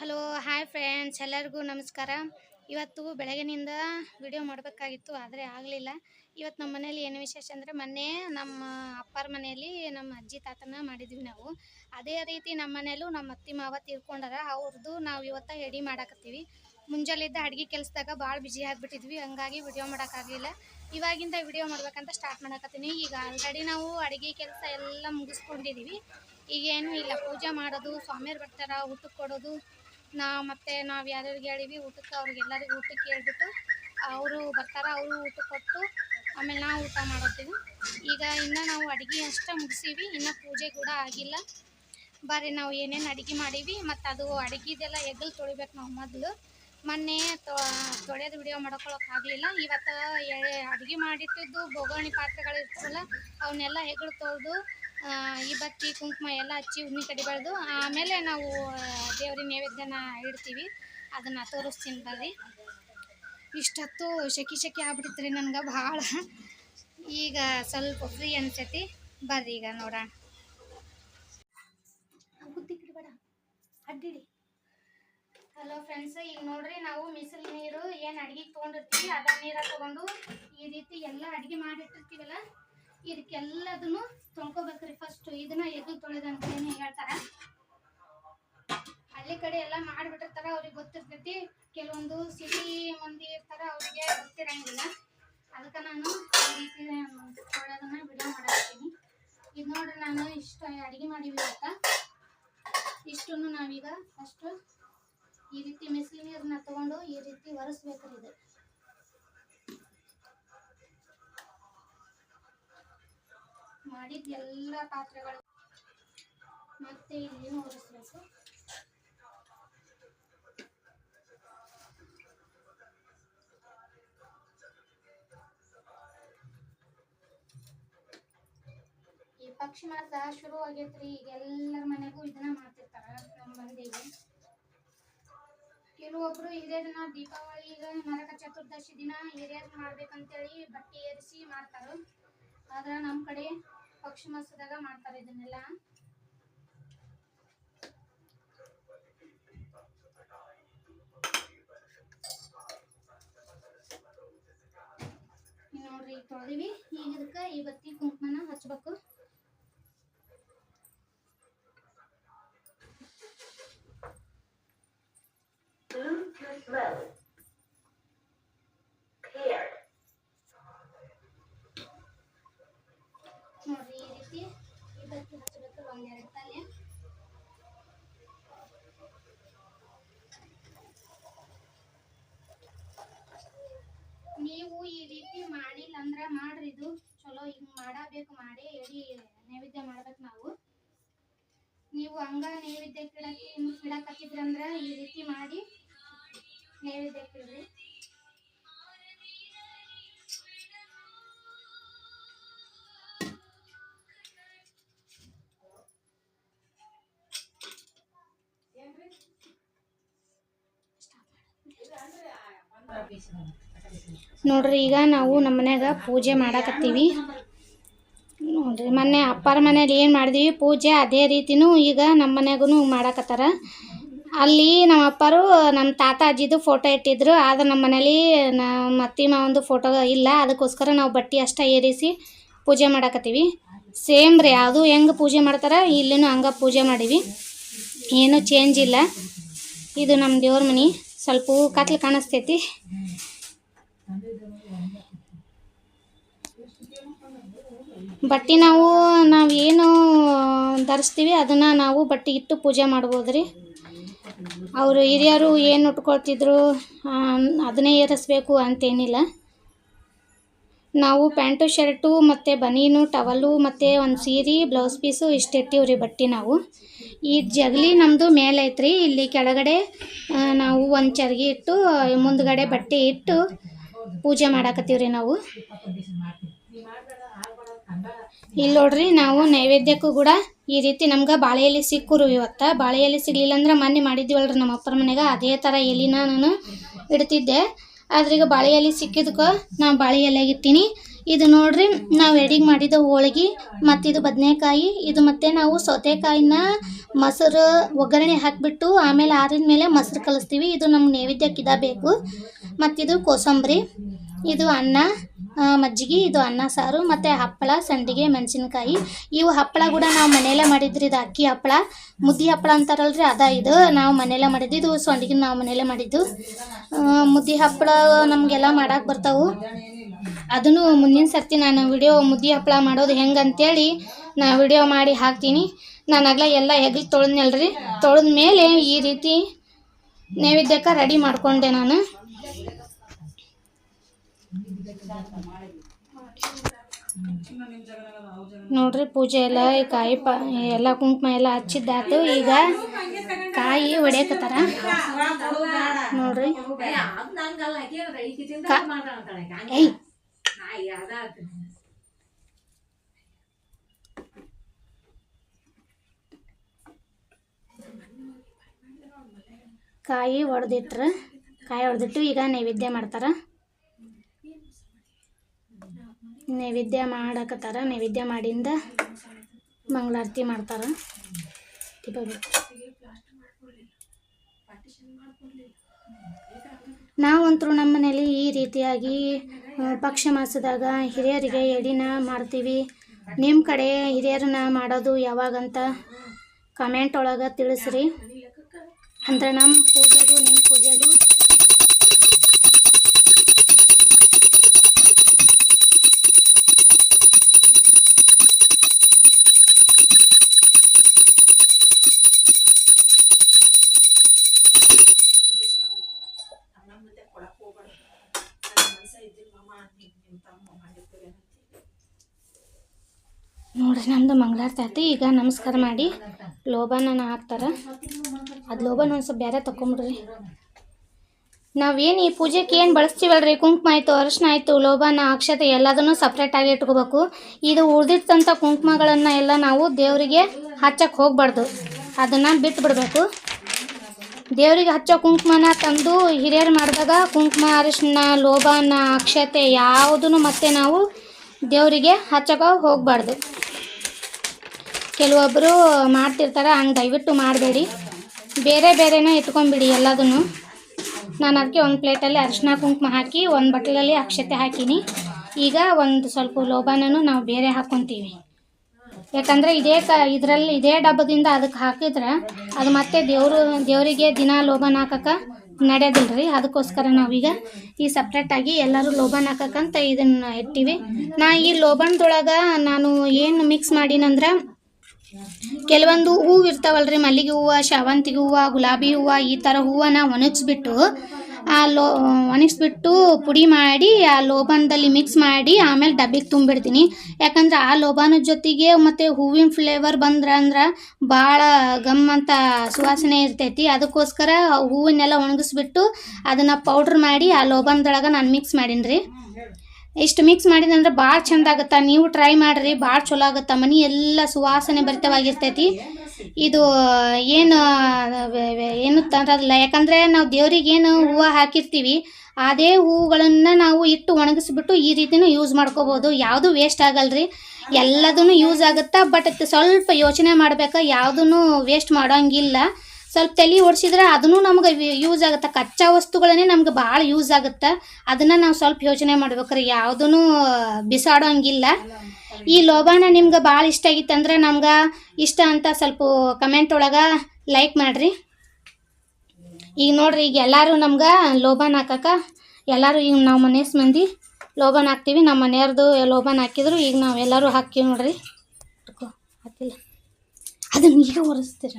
Hello hi friends ಎಲ್ಲರಿಗೂ ನಮಸ್ಕಾರ. ಇವತ್ತು ಬೆಳಗಿನಿಂದ ವಿಡಿಯೋ ಮಾಡಬೇಕಾಗಿತ್ತು, ಆದರೆ ಆಗಲಿಲ್ಲ. ಇವತ್ತು ನಮ್ಮ ಮನೇಲಿ ಏನು ವಿಶೇಷ ಅಂದರೆ, ಮೊನ್ನೆ ನಮ್ಮ ಅಪ್ಪರ ಮನೆಯಲ್ಲಿ ನಮ್ಮ ಅಜ್ಜಿ ತಾತನ ಮಾಡಿದ್ವಿ ನಾವು. ಅದೇ ರೀತಿ ನಮ್ಮ ಮನೆಯಲ್ಲೂ ನಮ್ಮ ಅತ್ತಿ ಮಾವ ತೀರ್ಕೊಂಡಾರ. ಅವ್ರದ್ದು ನಾವು ಇವತ್ತು ಎಡಿ ಮಾಡಾಕತ್ತೀವಿ. ಮುಂಜಾನೆಯಿಂದ ಅಡುಗೆ ಕೆಲಸದಾಗ ಭಾಳ ಬಿಜಿ ಆಗಿಬಿಟ್ಟಿದ್ವಿ. ಹಂಗಾಗಿ ವಿಡಿಯೋ ಮಾಡೋಕ್ಕಾಗಲಿಲ್ಲ ಇವಾಗಿಂದ ವಿಡಿಯೋ ಮಾಡ್ಬೇಕಂತ ಸ್ಟಾರ್ಟ್ ಮಾಡಕತ್ತೀನಿ. ಈಗ ಆಲ್ರೆಡಿ ನಾವು ಅಡುಗೆ ಕೆಲಸ ಎಲ್ಲ ಮುಗಿಸ್ಕೊಂಡಿದ್ದೀವಿ ಈಗೇನು ಇಲ್ಲ. ಪೂಜೆ ಮಾಡೋದು ಸ್ವಾಮಿಯರು ಬರ್ತಾರೆ, ಊಟಕ್ಕೆ ಕೊಡೋದು. ನಾ ಮತ್ತೆ ನಾವು ಯಾರ್ಯಾರಿಗೆ ಹೇಳಿವಿ, ಊಟಕ್ಕೆ ಅವ್ರಿಗೆಲ್ಲರಿಗೂ ಊಟಕ್ಕೆ ಹೇಳ್ಬಿಟ್ಟು ಅವರು ಬರ್ತಾರೆ, ಅವರು ಊಟ ಕೊಟ್ಟು, ಆಮೇಲೆ ನಾವು ಊಟ ಮಾಡೋತೀವಿ ಈಗ ಇನ್ನು ನಾವು ಅಡುಗೆ ಅಷ್ಟೇ ಮುಗಿಸೀವಿ, ಇನ್ನು ಪೂಜೆ ಕೂಡ ಆಗಿಲ್ಲ. ಬರ್ರಿ ನಾವು ಏನೇನು ಅಡುಗೆ ಮಾಡೀವಿ, ಮತ್ತು ಅದು ಅಡುಗೆದೆಲ್ಲ ಎಗ್ಗಲ್ ತೊಳಿಬೇಕು ನಾವು ಮೊದಲು. ಮೊನ್ನೆ ತೊಳೆಯೋದು ವಿಡಿಯೋ ಮಾಡ್ಕೊಳಕ್ಕೆ ಆಗಲಿಲ್ಲ. ಇವತ್ತು ಅಡುಗೆ ಮಾಡಿಟ್ಟಿದ್ದು, ಬೊಗಣಿ ಪಾತ್ರೆಗಳು ಇರ್ತವಲ್ಲ ಅವನ್ನೆಲ್ಲ ಹೆಗ್ಳು ತೊಳೆದು ಈ ಬತ್ತಿ ಕುಂಕುಮ ಎಲ್ಲ ಹಚ್ಚಿ ಉಣ್ಣಿ ಕಡಿಬಾರ್ದು. ಆಮೇಲೆ ನಾವು ದೇವ್ರಿಗೆ ನೈವೇದ್ಯನ ಇಡ್ತೀವಿ. ಅದನ್ನು ತೋರಿಸ್ತೀನಿ ಬರ್ರಿ. ಇಷ್ಟೊತ್ತು ಶೆಕಿ ಶೆಕಿ ಆಗ್ಬಿಡ್ತೀರಿ ನನಗೆ ಭಾಳ. ಈಗ ಸ್ವಲ್ಪ ಫ್ರೀ ಅನ್ಸತಿ. ಬರ್ರಿ ಈಗ ನೋಡೋಣ. ಹಲೋ ಫ್ರೆಂಡ್ಸ್ ಈಗ ನೋಡ್ರಿ ನಾವು ಮಿಸಲ್ ನೀರು ಏನು ಅಡಿಗೆ ತೊಗೊಂಡಿರ್ತೀವಿ ಅದ ನೀರ ತಗೊಂಡು ಈ ರೀತಿ ಎಲ್ಲ ಅಡ್ಗೆ ಮಾಡಿಟ್ಟಿರ್ತೀವಲ್ಲ. ಇದಕ್ಕೆಲ್ಲದನ್ನು ತೊಳ್ಕೊಬೇಕ್ರಿ ಫಸ್ಟ್ ಇದನ್ನ ಎದ್ದು ತೊಳೆದ ಏನು ಹೇಳ್ತಾರ. ಹಳ್ಳಿ ಕಡೆ ಎಲ್ಲ ಮಾಡ್ಬಿಟ್ಟಿರ್ತಾರ, ಅವ್ರಿಗೆ ಗೊತ್ತಿರ್ತೈತಿ. ಕೆಲವೊಂದು ಸಿಟಿ ಮಂದಿ ಇರ್ತಾರ, ಅವ್ರಿಗೆ ಗೊತ್ತಿರಂಗಿಲ್ಲ. ಅದಕ್ಕೆ ನಾನು ಈ ರೀತಿ ತೊಳೆದನ್ನ ವಿಡಿಯೋ ಇದು ನೋಡ್ರಿ ನಾನು ಇಷ್ಟು ಅಡಿಗೆ ಮಾಡೀವಿ ಇಷ್ಟನ್ನು ನಾವೀಗ ಫಸ್ಟ್ ಪಾತ್ರೆಗಳು. ಮತ್ತೆ ಇಲ್ಲಿ ಮೂರಿಸಬೇಕು ಈ ಪಕ್ಷಿ ಮಾಸ ಶುರು ಆಗೈತ್ರಿ. ಈಗ ಎಲ್ಲರ ಮನೆಗೂ ಇದನ್ನ ಮಾಡ್ತಿರ್ತಾರ ನಮ್ಮ ಮಂದಿಗೆ. ಕೆಲವೊಬ್ರು ಹಿರಿಯರನ್ನ ದೀಪಾವಳಿ, ಈಗ ನರಕ ಚತುರ್ದಶಿ ದಿನ ಹಿರಿಯರ್ ಮಾಡ್ಬೇಕಂತೇಳಿ ಬಟ್ಟೆ ಏರಿಸಿ ಮಾಡ್ತಾರ. ಆದ್ರ ನಮ್ಮ ಕಡೆ ಪಕ್ಷಿ ಮಾಸದಾಗ ಮಾಡ್ತಾರೆ ಇದನ್ನೆಲ್ಲ. ನೋಡ್ರಿ ಈಗ ಈಗ ಇದಕ್ಕೆ ಈ ಬತ್ತಿ ಕುಂಕುಮನ ಹಚ್ಬೇಕು. Well. ನೋಡ್ರಿ ಈ ರೀತಿ ಈ ಬತ್ತಿ ಹಚ್ಚಬೇಕು ನೀವು ಈ ರೀತಿ ಮಾಡಿಲ್ಲ ಅಂದ್ರ ಮಾಡ್ರಿ ಇದು. ಚಲೋ, ಹಿಂಗ್ ಮಾಡಬೇಕು ಮಾಡಿ, ಎಡಿ ನೈವೇದ್ಯ ಮಾಡ್ಬೇಕು ನಾವು. ನೀವು ಹಂಗ ನೈವೇದ್ಯ ಕಿಡಕ್ಕೆ ಕಿಡಕತ್ತಿದ್ರಂದ್ರ ಈ ರೀತಿ ಮಾಡಿ ನೈವೇದ್ಯ ಕಿಡ್ರಿ. ನೋಡ್ರಿ, ಈಗ ನಾವು ನಮ್ಮ ಮನ್ಯಾಗ ಪೂಜೆ ಮಾಡಾಕತ್ತೀವಿ. ನೋಡ್ರಿ, ಮೊನ್ನೆ ಅಪ್ಪಾರ ಮನೇಲಿ ಏನು ಮಾಡಿದ್ವಿ? ಪೂಜೆ ಅದೇ ರೀತಿನೂ ಈಗ ನಮ್ಮ ಮನ್ಯಾಗೂ ಮಾಡಾಕತ್ತಾರ. ಅಲ್ಲಿ ನಮ್ಮ ಅಪ್ಪರು ನಮ್ಮ ತಾತ ಅಜ್ಜಿದು ಫೋಟೋ ಇಟ್ಟಿದ್ರು. ಆದ್ರೆ ನಮ್ಮ ಮನೇಲಿ ನಮ್ಮ ಅತ್ತಿ ಮಾವಂದು ಫೋಟೋ ಇಲ್ಲ. ಅದಕ್ಕೋಸ್ಕರ ನಾವು ಬಟ್ಟೆ ಅಷ್ಟೇ ಏರಿಸಿ ಪೂಜೆ ಮಾಡಾಕತ್ತೀವಿ. ಸೇಮ್ ರೀ, ಅದು ಹೆಂಗೆ ಪೂಜೆ ಮಾಡ್ತಾರೆ, ಇಲ್ಲಿನೂ ಹಂಗೆ ಪೂಜೆ ಮಾಡೀವಿ. ಏನೂ ಚೇಂಜ್ ಇಲ್ಲ. ಇದು ನಮ್ಮ ದೇವ್ರ ಮನೆ. ಸ್ವಲ್ಪ ಕತ್ಲು ಕಾಣಿಸ್ತೈತಿ. ಬಟ್ಟೆ ನಾವು ನಾವು ಏನು ಧರಿಸ್ತೀವಿ, ಅದನ್ನು ನಾವು ಬಟ್ಟೆ ಇಟ್ಟು ಪೂಜೆ ಮಾಡ್ಬೋದು ರೀ ಅವರು ಹಿರಿಯರು ಏನು ಉಟ್ಕೊಳ್ತಿದ್ರು ಅದನ್ನೇ ಏರಿಸ್ಬೇಕು ಅಂತೇನಿಲ್ಲ. ನಾವು ಪ್ಯಾಂಟು, ಶರ್ಟು ಮತ್ತು ಬನೀನು, ಟವಲು ಮತ್ತು ಒಂದು ಸೀರೆ, ಬ್ಲೌಸ್ ಪೀಸು ಇಷ್ಟು ಇಟ್ಟಿವಿ ರೀ ಬಟ್ಟೆ ನಾವು. ಈ ಜಗಲಿ ನಮ್ಮದು ಮೇಲೆ ಐತ್ರಿ. ಇಲ್ಲಿ ಕೆಳಗಡೆ ನಾವು ಒಂದು ಚರ್ಗಿ ಇಟ್ಟು, ಮುಂದ್ಗಡೆ ಬಟ್ಟೆ ಇಟ್ಟು ಪೂಜೆ ಮಾಡಾಕತ್ತೀವಿ ರೀ ನಾವು. ಇಲ್ಲಿ ನೋಡ್ರಿ ನಾವು ನೈವೇದ್ಯಕ್ಕೂ ಕೂಡ ಈ ರೀತಿ ನಮ್ಗೆ ಬಾಳೆ ಎಲೆ ಸಿಕ್ಕರು ಇವತ್ತು. ಬಾಳೆ ಎಲೆ ಸಿಗ್ಲಿಲ್ಲ ಅಂದ್ರೆ ಮೊನ್ನೆ ಮಾಡಿದ್ದೀವಲ್ರಿ ನಮ್ಮ ಅಪ್ಪರ ಮನೆಗೆ. ಅದೇ ಥರ ಎಲಿನ ನಾನು ಇಡ್ತಿದ್ದೆ. ಆದ್ರೆ ಈಗ ಬಾಳೆ ಎಲೆ ಸಿಕ್ಕಿದ್ಕೋ ನಾ ಬಾಳೆ ಎಲೆ ಇಟ್ಟೀನಿ ಇದು ನೋಡ್ರಿ, ನಾವು ಎಡಿಗೆ ಮಾಡಿದ ಹೋಳಿಗೆ ಮತ್ತಿದು ಬದನೆಕಾಯಿ, ಇದು ಮತ್ತೆ ನಾವು ಸೌತೆಕಾಯಿನ ಮೊಸರು ಒಗ್ಗರಣೆ ಹಾಕಿಬಿಟ್ಟು ಆಮೇಲೆ ಆರಿದ ಮೇಲೆ ಮೊಸರು ಕಲಿಸ್ತೀವಿ. ಇದು ನಮ್ಮ ನೈವೇದ್ಯಕ್ಕೆ ಬೇಕು. ಮತ್ತಿದು ಕೋಸಂಬರಿ. ಇದು ಅನ್ನ ಮಜ್ಜಿಗೆ, ಇದು ಅನ್ನ ಸಾರು, ಮತ್ತು ಹಪ್ಪಳ, ಸಂಡಿಗೆ, ಮೆಣಸಿನ್ಕಾಯಿ. ಇವು ಹಪ್ಪಳ ಕೂಡ ನಾವು ಮನೆಯಲ್ಲೇ ಮಾಡಿದ್ರಿ. ಇದು ಅಕ್ಕಿ ಹಪ್ಪಳ, ಮುದ್ದಿ ಹಪ್ಪಳ ಅಂತಾರಲ್ರಿ, ಅದ ಇದು ನಾವು ಮನೆಯಲ್ಲೇ ಮಾಡಿದ್ದು. ಇದು ಸಂಡಿಗೆ ನಾವು ಮನೆಯಲ್ಲೇ ಮಾಡಿದ್ದು. ಮುದ್ದಿ ಹಪ್ಪಳ ನಮಗೆಲ್ಲ ಮಾಡಕ್ಕೆ ಬರ್ತಾವು. ಅದನ್ನು ಮುಂದಿನ ಸರ್ತಿ ನಾನು ವಿಡಿಯೋ ಮುದ್ದಿ ಹಪ್ಪಳ ಮಾಡೋದು ಹೆಂಗೆ ಅಂತೇಳಿ ನಾ ವಿಡಿಯೋ ಮಾಡಿ ಹಾಕ್ತೀನಿ. ನಾನು ಆಗಲೇ ಎಲ್ಲ ಹೆಗ್ಲು ತೊಳೆದ್ನಲ್ರಿ. ತೊಳೆದ ಮೇಲೆ ಈ ರೀತಿ ನೈವೇದ್ಯಕ್ಕೆ ರೆಡಿ ಮಾಡ್ಕೊಂಡೆ ನಾನು. ನೋಡ್ರಿ ಪೂಜೆ ಎಲ್ಲ ಈ ಕಾಯಿ ಪ ಎಲ್ಲ ಕುಂಕುಮ ಎಲ್ಲ ಹಚ್ಚಿದ್ದಾತು. ಈಗ ಕಾಯಿ ಹೊಡ್ಯಾಕತ್ತಾರ. ನೋಡ್ರಿ. ಕಾಯಿ ಹೊಡೆದಿಟ್ರ. ಕಾಯಿ ಹೊಡೆದಿಟ್ಟು ಈಗ ನೈವೇದ್ಯ ಮಾಡ್ತಾರ. ನೈವೇದ್ಯ ಮಾಡಕತ್ತಾರ, ನೈವೇದ್ಯ ಮಾಡಿಂದ ಮಂಗಳಾರತಿ ಮಾಡ್ತಾರ. ನಾವಂತರೂ ನಮ್ಮ ಮನೇಲಿ ಈ ರೀತಿಯಾಗಿ ಪಕ್ಷ ಮಾಸದಾಗ ಹಿರಿಯರಿಗೆ ಎಡಿನ ಮಾಡ್ತೀವಿ. ನಿಮ್ಮ ಕಡೆ ಹಿರಿಯರನ್ನ ಮಾಡೋದು ಯಾವಾಗಂತ ಕಮೆಂಟ್ ಒಳಗೆ ತಿಳಿಸ್ರಿ. ಅಂದ್ರೆ ನಮ್ಮ ಪೂಜೆಗೂ ನಿಮ್ಮ ಪೂಜೆಗೂ ನೋಡ್ರಿ ನಮ್ಮದು ಮಂಗಳಾರತಿ ಈಗ ನಮಸ್ಕಾರ ಮಾಡಿ. ಲೋಬನ ಹಾಕ್ತಾರೆ. ಅದು ಲೋಬನ ಒಂದು ಸ್ವಲ್ಪ ಬೇರೆ ತಗೊಂಬಿಡ್ರಿ ನಾವೇನು ಈ ಪೂಜೆಗೆ ಏನು ಬಳಸ್ತೀವಲ್ರಿ? ಕುಂಕುಮ ಆಯಿತು, ಅರಿಶಿನ ಆಯಿತು, ಲೋಬನ, ಅಕ್ಷತೆ ಎಲ್ಲದನ್ನು ಸಪ್ರೇಟಾಗಿ ಇಟ್ಕೋಬೇಕು. ಇದು ಉಳಿದಿರ್ತಂಥ ಕುಂಕುಮಗಳನ್ನು ಎಲ್ಲ ನಾವು ದೇವರಿಗೆ ಹಚ್ಚಕ್ಕೆ ಹೋಗ್ಬಾರ್ದು. ಅದನ್ನು ಬಿಟ್ಟು ಬಿಡಬೇಕು ದೇವರಿಗೆ ಹಚ್ಚೋ ಕುಂಕುಮನ ತಂದು ಹಿರಿಯರು ಮಾಡಿದಾಗ ಕುಂಕುಮ, ಅರಿಶಿನ, ಲೋಬನ, ಅಕ್ಷತೆ ಯಾವುದನ್ನು ಮತ್ತೆ ನಾವು ದೇವರಿಗೆ ಹಚ್ಚಕ್ಕೆ ಹೋಗಬಾರ್ದು. ಕೆಲವೊಬ್ಬರು ಮಾಡ್ತಿರ್ತಾರೆ, ಹಂಗೆ ದಯವಿಟ್ಟು ಮಾಡಬೇಡಿ. ಬೇರೆ ಬೇರೆನೇ ಇಟ್ಕೊಂಬಿಡಿ ಎಲ್ಲದನ್ನು. ನಾನು ಅದಕ್ಕೆ ಒಂದು ಪ್ಲೇಟಲ್ಲಿ ಅರಿಶಿನ ಕುಂಕುಮ ಹಾಕಿ, ಒಂದು ಬಟ್ಟಲಲ್ಲಿ ಅಕ್ಷತೆ ಹಾಕೀನಿ. ಈಗ ಒಂದು ಸ್ವಲ್ಪ ಲೋಬಾನನು ನಾವು ಬೇರೆ ಹಾಕ್ಕೊತೀವಿ ಯಾಕಂದರೆ ಇದೇ ಕ, ಇದರಲ್ಲಿ ಇದೇ ಡಬ್ಬದಿಂದ ಅದಕ್ಕೆ ಹಾಕಿದ್ರೆ ಅದು ಮತ್ತೆ ದೇವರು, ದೇವರಿಗೆ ದಿನ ಲೋಬಾನ ಹಾಕಕ್ಕೆ ನಡೆಯೋದಿಲ್ಲ ರೀ ಅದಕ್ಕೋಸ್ಕರ ನಾವೀಗ ಈ ಸಪ್ರೇಟಾಗಿ ಎಲ್ಲರೂ ಲೋಬಾನ ಹಾಕಕ್ಕಂತ ಇದನ್ನು ಇಟ್ಟಿವಿ. ನಾ ಈ ಲೋಬನ್ದೊಳಗೆ ನಾನು ಏನು ಮಿಕ್ಸ್ ಮಾಡೀನಂದ್ರೆ ಕೆಲವೊಂದು ಹೂವು ಇರ್ತಾವಲ್ರಿ, ಮಲ್ಲಿಗೆ ಹೂವು, ಶಾವಂತಿಗೆ ಹೂವು, ಗುಲಾಬಿ ಹೂವು, ಈ ಥರ ಹೂವನ್ನ ಒಣಗಿಸ್ಬಿಟ್ಟು, ಆ ಲೋ, ಒಣಗಿಸ್ಬಿಟ್ಟು ಪುಡಿ ಮಾಡಿ, ಆ ಲೋಬಾನದಲ್ಲಿ ಮಿಕ್ಸ್ ಮಾಡಿ, ಆಮೇಲೆ ಡಬ್ಬಿಗೆ ತುಂಬಿಡ್ತೀನಿ. ಯಾಕಂದ್ರೆ ಆ ಲೋಬಾನದ ಜೊತೆಗೆ ಮತ್ತು ಹೂವಿನ ಫ್ಲೇವರ್ ಬಂದ್ರೆ ಅಂದ್ರೆ ಭಾಳ ಗಮ್ಮಂತ ಸುವಾಸನೆ ಇರ್ತೈತಿ. ಅದಕ್ಕೋಸ್ಕರ ಹೂವನ್ನೆಲ್ಲ ಒಣಗಿಸ್ಬಿಟ್ಟು ಅದನ್ನು ಪೌಡ್ರ್ ಮಾಡಿ ಆ ಲೋಬಾನದೊಳಗೆ ನಾನು ಮಿಕ್ಸ್ ಮಾಡೀನಿ ರೀ ಇಷ್ಟು ಮಿಕ್ಸ್ ಮಾಡಿದಂದ್ರೆ ಭಾಳ ಚಂದ ಆಗುತ್ತಾ? ನೀವು ಟ್ರೈ ಮಾಡಿರಿ ಭಾಳ ಚಲೋ ಆಗುತ್ತೆ? ಮನೆ ಎಲ್ಲ ಸುವಾಸನೆ ಭರಿತವಾಗಿರ್ತೈತಿ. ಇದು, ಏನು ಏನು ತಂದ್ರಲ್ಲ ಯಾಕಂದರೆ ನಾವು ದೇವ್ರಿಗೆ ಏನು ಹೂವು ಹಾಕಿರ್ತೀವಿ, ಅದೇ ಹೂವುಗಳನ್ನು ನಾವು ಇಟ್ಟು ಒಣಗಿಸ್ಬಿಟ್ಟು ಈ ರೀತಿನೂ ಯೂಸ್ ಮಾಡ್ಕೋಬೋದು. ಯಾವುದು ವೇಸ್ಟ್ ಆಗಲ್ರಿ. ಎಲ್ಲದೂ ಯೂಸ್ ಆಗುತ್ತಾ? ಬಟ್ ಸ್ವಲ್ಪ ಯೋಚನೆ ಮಾಡ್ಬೇಕು? ಯಾವುದೂ ವೇಸ್ಟ್ ಮಾಡೋಂಗಿಲ್ಲ. ಸ್ವಲ್ಪ ತಲೆ ಓಡಿಸಿದ್ರೆ ಅದನ್ನು ನಮ್ಗೆ ಯೂಸ್ ಆಗುತ್ತೆ. ಕಚ್ಚಾ ವಸ್ತುಗಳನ್ನೇ ನಮ್ಗೆ ಭಾಳ ಯೂಸ್ ಆಗುತ್ತೆ. ಅದನ್ನು ನಾವು ಸ್ವಲ್ಪ ಯೋಚನೆ ಮಾಡ್ಬೇಕ್ರಿ. ಯಾವುದೂ ಬಿಸಾಡೋಂಗಿಲ್ಲ. ಈ ಲೋಬಾನ ನಿಮ್ಗೆ ಭಾಳ ಇಷ್ಟ ಆಗಿತ್ತಂದ್ರೆ ನಮ್ಗೆ ಇಷ್ಟ ಅಂತ ಸ್ವಲ್ಪ ಕಮೆಂಟ್ ಒಳಗೆ ಲೈಕ್ ಮಾಡಿರಿ. ಈಗ ನೋಡ್ರಿ, ಈಗ ಎಲ್ಲರೂ ನಮ್ಗೆ ಲೋಬಾನ್ ಹಾಕಕ್ಕೆ, ಎಲ್ಲರೂ ಈಗ ನಾವು ಮನೆ ಮಂದಿ ಲೋಬಾನ್ ಹಾಕ್ತೀವಿ. ನಮ್ಮ ಮನೆಯವ್ರದ್ದು ಲೋಬಾನ್ ಹಾಕಿದ್ರು. ಈಗ ನಾವು ಎಲ್ಲರೂ ಹಾಕ್ತೀವಿ ನೋಡ್ರಿ. ಹಾಕಿಲ್ಲ. ಅದನ್ನ ಈಗ ಒರೆಸ್ತೀರ?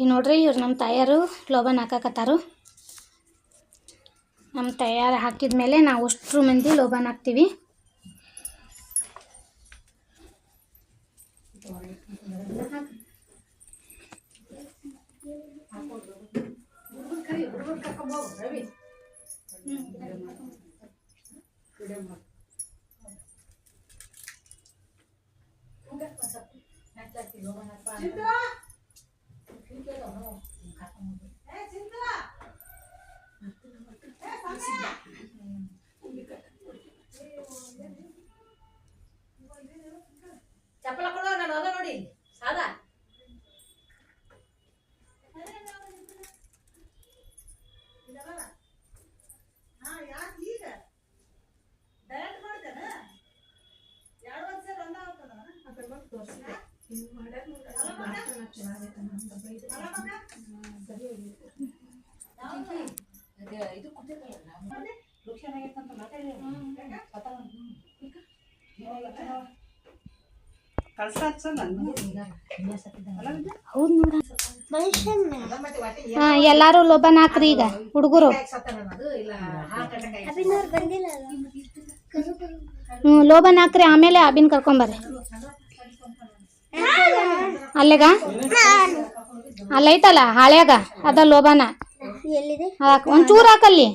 ಈ ನೋಡ್ರಿ ಇವ್ರು ನಮ್ಮ ತಾಯಾರು ಲೋಬನ್ ಹಾಕಕತ್ತಾರು. ನಮ್ಮ ತಯಾರು ಹಾಕಿದ ಮೇಲೆ ನಾವು ಅಷ್ಟು ಮಂದಿ ಲೋಬನ್ ಹಾಕ್ತೀವಿ. ಹ್ಞೂ 值得。你别等着我 ಹೌದು? ನೋಡ. ಹಾ ಎಲ್ಲಾರು ಲೋಬನ್ ಹಾಕ್ರಿ ಈಗ ಹುಡುಗರು. ಹ್ಮ್ ಲೋಬನ್ ಹಾಕ್ರಿ ಆಮೇಲೆ ಅಬಿನ್ ಕರ್ಕೊಂಬರ್ರಿ. ಅಲ್ಲೆಗ? ಅಲ್ಲೈತಲ್ಲ ಹಾಳ್ಯಾಗ ಅದ ಲೋಬನ ಹಾಕ್. ಒಂಚೂರು ಹಾಕಲ್ಲಿ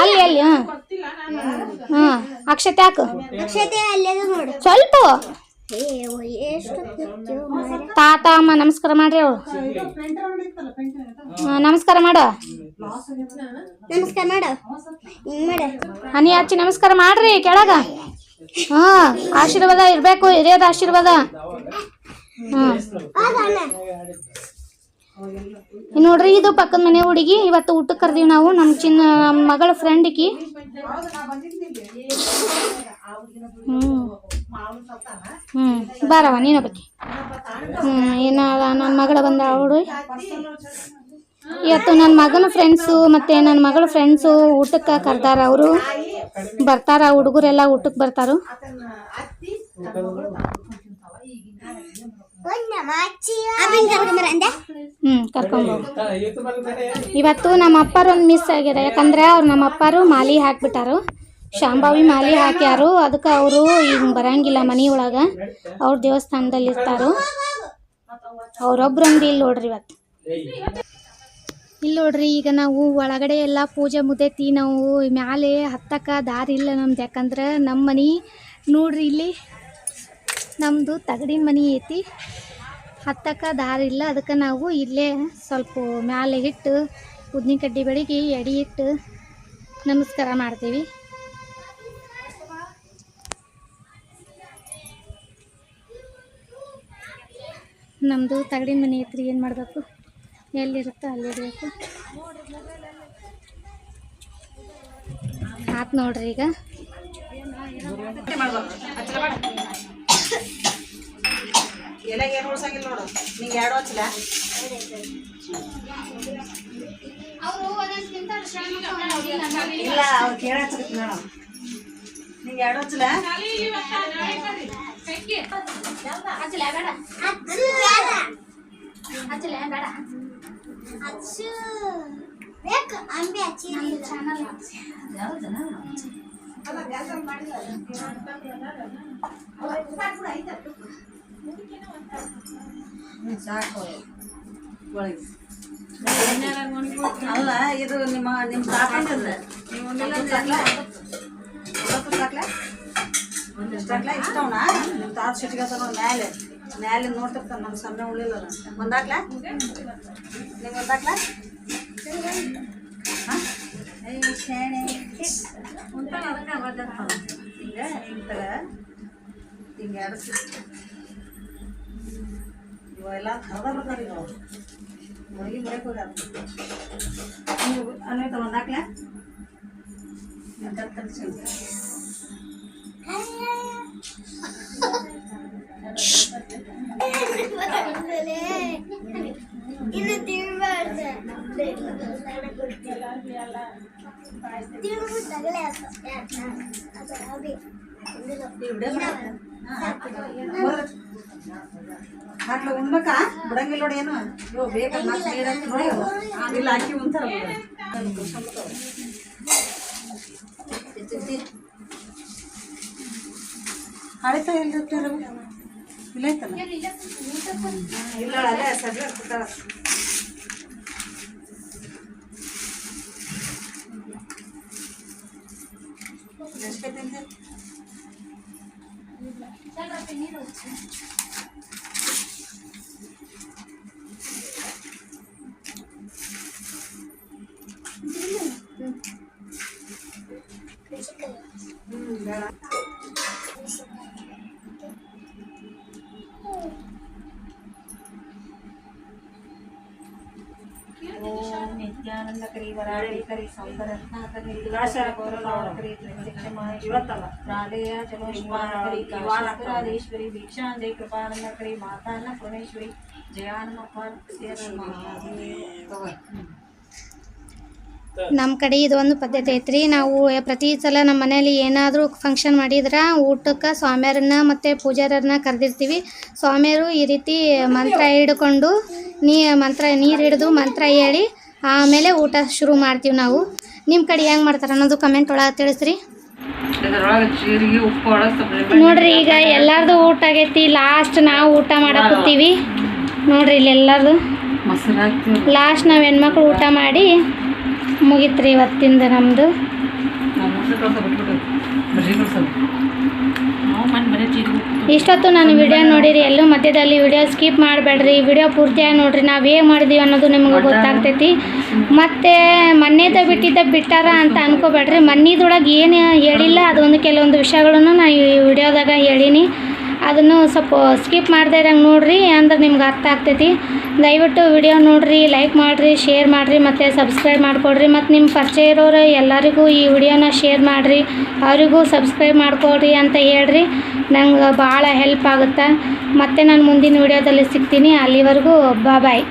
ಅಲ್ಲಿ. ಅಲ್ಲಿ ಹ್ಮ್. ಹಾ ಅಕ್ಷತೆ ಹಾಕು. ಅಕ್ಷತೆ ಸ್ವಲ್ಪ. ತಾತ ಅಮ್ಮ ನಮಸ್ಕಾರ ಮಾಡ್ರಿ ಅವಳು ಹಾ, ನಮಸ್ಕಾರ ಮಾಡು. ನಮಸ್ಕಾರ ಮಾಡು. ಹನಿ ಹಚ್ಚಿ ನಮಸ್ಕಾರ ಮಾಡ್ರಿ ಕೆಳಗ. ಹಾ ಆಶೀರ್ವಾದ ಇರ್ಬೇಕು ಹಿರಿಯದ ಆಶೀರ್ವಾದ. ಹ್ಮ್. ನೋಡ್ರಿ, ಇದು ಪಕ್ಕದ ಮನೆ ಹುಡುಗಿ. ಇವತ್ತು ಊಟಕ್ಕೆ ಕರ್ದೀವಿ ನಾವು. ನಮ್ಮ ಚಿನ್ನ ನಮ್ಮ ಮಗಳ ಫ್ರೆಂಡಿಗೆ ಹ್ಮ್. ಹ್ಮ್. ಬಾರವ ನೀನು ಬಗ್ಗೆ ಹ್ಮ್. ಏನ ನನ್ನ ಮಗಳ ಬಂದ ಅವಳು ಇವತ್ತು ನನ್ನ ಮಗನ ಫ್ರೆಂಡ್ಸು ಮತ್ತೆ ನನ್ನ ಮಗಳ ಫ್ರೆಂಡ್ಸು ಊಟಕ್ಕೆ ಕರ್ದಾರ ಅವರು. ಬರ್ತಾರ ಹುಡುಗರೆಲ್ಲ ಊಟಕ್ಕೆ ಬರ್ತಾರು. ಹ್ಮ್ ಕರ್ಕೊಂಡು ಇವತ್ತು ನಮ್ಮ ಅಪ್ಪಾರೊಂದು ಮಿಸ್ ಆಗ್ಯಾರ. ಯಾಕಂದ್ರೆ ಅವ್ರು ನಮ್ಮ ಅಪ್ಪಾರು ಮಾಲಿ ಹಾಕ್ಬಿಟ್ಟಾರು. ಶಾಂಭಾವಿ ಮಾಲಿ ಹಾಕ್ಯಾರು. ಅದಕ್ಕೆ ಅವರು ಈಗ ಬರಂಗಿಲ್ಲ ಮನಿ ಒಳಗ. ಅವ್ರ ದೇವಸ್ಥಾನದಲ್ಲಿ ಇರ್ತಾರು. ಅವ್ರೊಬ್ರೊಂದು ಇಲ್ಲಿ ನೋಡ್ರಿ ಇವತ್ತು. ಇಲ್ಲಿ ನೋಡ್ರಿ ಈಗ ನಾವು ಒಳಗಡೆ ಎಲ್ಲ ಪೂಜೆ ಮುದೈತಿ ನಾವು ಮ್ಯಾಲೆ ಹತ್ತಕ್ಕ ದಾರಿ ಇಲ್ಲ ನಮ್ದು. ಯಾಕಂದ್ರೆ ನಮ್ಮ ಮನೆ ನೋಡ್ರಿ ಇಲ್ಲಿ ನಮ್ಮದು ತಗಡಿನ ಮನೆ ಐತಿ. ಹತ್ತಕ್ಕ ದಾರಿ ಇಲ್ಲ, ಅದಕ್ಕೆ ನಾವು ಇಲ್ಲೇ ಸ್ವಲ್ಪ ಮ್ಯಾಲೆ ಹಿಟ್ಟು ಉದ್ನಿ ಕಡ್ಡಿ ಬೆಳಗ್ಗೆ ಎಡಿ ಇಟ್ಟು ನಮಸ್ಕಾರ ಮಾಡ್ತೀವಿ. ನಮ್ಮದು ತಗಡಿನ ಮನೆ ಐತ್ರಿ, ಏನು ಮಾಡಬೇಕು? ಎಲ್ಲಿರುತ್ತೋ ಅಲ್ಲಿ ಇಡಬೇಕು ಆತ್ ನೋಡ್ರಿ ಈಗ. ಎಲ್ಲ ಏನು ಉಳ್ಸಂಗಿಲ್ಲ ನೋಡು. ನಿಂಗೆ ಎರಡು ಹಚ್ಚಲ ಇಲ್ಲ ಅವ್ರು ಕೇಳ ಹಚ್ಚಕತ್ತಿ ನೋಡು. ನಿಂಗೆ ಎರಡು ಹಚ್ಚಲ ಅಚ್ಚು ಬೇಕು ಅಂಬೆ ಹಚ್ಚಿ. ಸಾಕು ಅಲ್ಲ ಇದು ನಿಮ್ಮ ನಿಮ್ಮ ತಾತಂದ ಸಾಕ್ಲ ಇಷ್ಟಾಕ್ಲ ಇಷ್ಟವನ ನಿಮ್ಮ ತಾತ ಸಿಟ್ಟಿಗೆ ನೋಡಿ ಮ್ಯಾಲೆ ಮ್ಯಾಲೆ ನೋಡ್ತಿರ್ತಾನೆ ನಮ್ಮ ಸಣ್ಣ ಉಳಿಲ್ಲ ಒಂದಾಕ್ಲ ನಿಮ್ಗೆ ಒಂದಾಕ್ಲ ಹಾಂ ಏ ಶಾಣೆ ಹಿಂಗೆ ಹಿಂಗೆ ಎರಡು ಇವೆಲ್ಲ ಕರ್ದ ಬರ್ತಾರೆ ಈಗ ಅವ್ರು ಮುಳುಗಿ ಮುಳಕ್ಕೆ ಹೋಗ್ಯಾರ ನೀವು ಅನ್ವಯ್ತ ಒಂದಾಕ್ಲ ಕಲ್ಸಿ ಇನ್ನು ತಿಳ್ಬಾರ್ದು ತಿಳ್ಬಿಟ್ಟು ತಗಲೇ ಅದು ಅಭಿ ಹಾಕ್ಲ ಉಣ್ಬೇಕಾ ಬಿಡಂಗಿಲ್ಲ ನೋಡಿ ಏನು ಇವ್ ಬೇಕಾ ಮತ್ತೆ ನೀರ್ ಹಾಕಿ ನೋಡಿ. ಇಲ್ಲ ಹಾಕಿ ಉಂತಾರ ಹಳಿತ ಎಲ್ಲಿ ರೀ ಇಲ್ಲ ಐತಲ್ಲ ಇಲ್ಲ ಅಲ್ಲೇ ಸದ್ಯ ಕೂತಾಳ ಎಷ್ಟು ತಿಂತೀರಿ ಹ್ಞೂ ಬೇಡ ಓಂ ನಿತ್ಯಾನಂದಕರಿ ವರಾಳಿಕರಿ ಸೌಂದರತ್ನಾಕರಿ ದಾಸ ಗೌರವಾಕರಿ ಪ್ರತ್ಯಕ್ಷಮಾಯ ಇವತ್ತಲ್ಲ ಪ್ರಾಲೇಯ ಚಲೋಶ್ವಾನಕರಿ ಕಾಶೀಪುರಾಧೀಶ್ವರಿ ಭಿಕ್ಷಾಂದೆ ಕೃಪಾನಂದಕರಿ ಮಾತಾನ ಪುರೇಶ್ವರಿ ಜಯಾನಮಪ್ಪ ನಮ್ಮ ಕಡೆ ಇದೊಂದು ಪದ್ಧತಿ ಐತ್ರಿ. ನಾವು ಪ್ರತಿ ಸಲ ನಮ್ಮ ಮನೇಲಿ ಏನಾದರೂ ಫಂಕ್ಷನ್ ಮಾಡಿದ್ರೆ ಊಟಕ್ಕೆ ಸ್ವಾಮಿಯರನ್ನ ಮತ್ತು ಪೂಜಾರರನ್ನ ಕರೆದಿರ್ತೀವಿ. ಸ್ವಾಮಿಯರು ಈ ರೀತಿ ಮಂತ್ರ ಹಿಡ್ಕೊಂಡು ನೀ ಮಂತ್ರ ನೀರು ಹಿಡಿದು ಮಂತ್ರ ಹೇಳಿ ಆಮೇಲೆ ಊಟ ಶುರು ಮಾಡ್ತೀವಿ ನಾವು. ನಿಮ್ಮ ಕಡೆ ಹೆಂಗೆ ಮಾಡ್ತಾರೆ ಅನ್ನೋದು ಕಮೆಂಟ್ ಒಳಗೆ ತಿಳಿಸ್ರಿ. ನೋಡ್ರಿ ಈಗ ಎಲ್ಲಾರ್ದು ಊಟ ಆಗೈತಿ. ಲಾಸ್ಟ್ ನಾವು ಊಟ ಮಾಡಕ್ ಕೂತೀವಿ. ನೋಡ್ರಿ ಇಲ್ಲಿ ಎಲ್ಲಾರ್ದು. ಲಾಸ್ಟ್ ನಾವು ಹೆಣ್ಮಕ್ಳು ಊಟ ಮಾಡಿ ಮುಗೀತ್ರಿ ಇವತ್ತಿಂದ ನಮ್ಮದು ನಾವು ಇಷ್ಟೊತ್ತು ನಾನು ವಿಡಿಯೋ ನೋಡಿರಿ ಎಲ್ಲೂ ಮಧ್ಯದಲ್ಲಿ ವಿಡಿಯೋ ಸ್ಕಿಪ್ ಮಾಡಬೇಡ್ರಿ. ವಿಡಿಯೋ ಪೂರ್ತಿಯಾಗಿ ನೋಡಿರಿ ನಾವು ಹೇಗೆ ಮಾಡಿದೀವಿ ಅನ್ನೋದು ನಿಮ್ಗೆ ಗೊತ್ತಾಗ್ತೈತಿ. ಮತ್ತು ಮನ್ನೇದ ಬಿಟ್ಟಿದ್ದ ಬಿಟ್ಟಾರ ಅಂತ ಅನ್ಕೋಬೇಡ್ರಿ. ಮನ್ನಿದೊಳಗೆ ಏನು ಹೇಳಿಲ್ಲ ಅದೊಂದು ಕೆಲವೊಂದು ವಿಷಯಗಳನ್ನು ನಾನು ಈ ವಿಡಿಯೋದಾಗ ಹೇಳೀನಿ. ಅದನ್ನು ಸ್ವಲ್ಪ ಸ್ಕಿಪ್ ಮಾಡದೇ ಇರಂಗೆ ನೋಡ್ರಿ ಅಂದ್ರೆ ನಿಮ್ಗೆ ಅರ್ಥ ಆಗ್ತೈತಿ. ದಯವಿಟ್ಟು ವಿಡಿಯೋ ನೋಡ್ರಿ ಲೈಕ್ ಮಾಡಿರಿ ಶೇರ್ ಮಾಡಿರಿ, ಮತ್ತು ಸಬ್ಸ್ಕ್ರೈಬ್ ಮಾಡಿಕೊಡ್ರಿ. ಮತ್ತು ನಿಮ್ಮ ಪರಿಚಯ ಇರೋರು ಎಲ್ಲರಿಗೂ ಈ ವಿಡಿಯೋನ ಶೇರ್ ಮಾಡಿರಿ. ಅವರಿಗೂ ಸಬ್ಸ್ಕ್ರೈಬ್ ಮಾಡಿಕೊಡ್ರಿ ಅಂತ ಹೇಳ್ರಿ. ನಂಗೆ ಭಾಳ ಹೆಲ್ಪ್ ಆಗುತ್ತೆ. ಮತ್ತು ನಾನು ಮುಂದಿನ ವಿಡಿಯೋದಲ್ಲಿ ಸಿಗ್ತೀನಿ. ಅಲ್ಲಿವರೆಗೂ ಬಾಯ್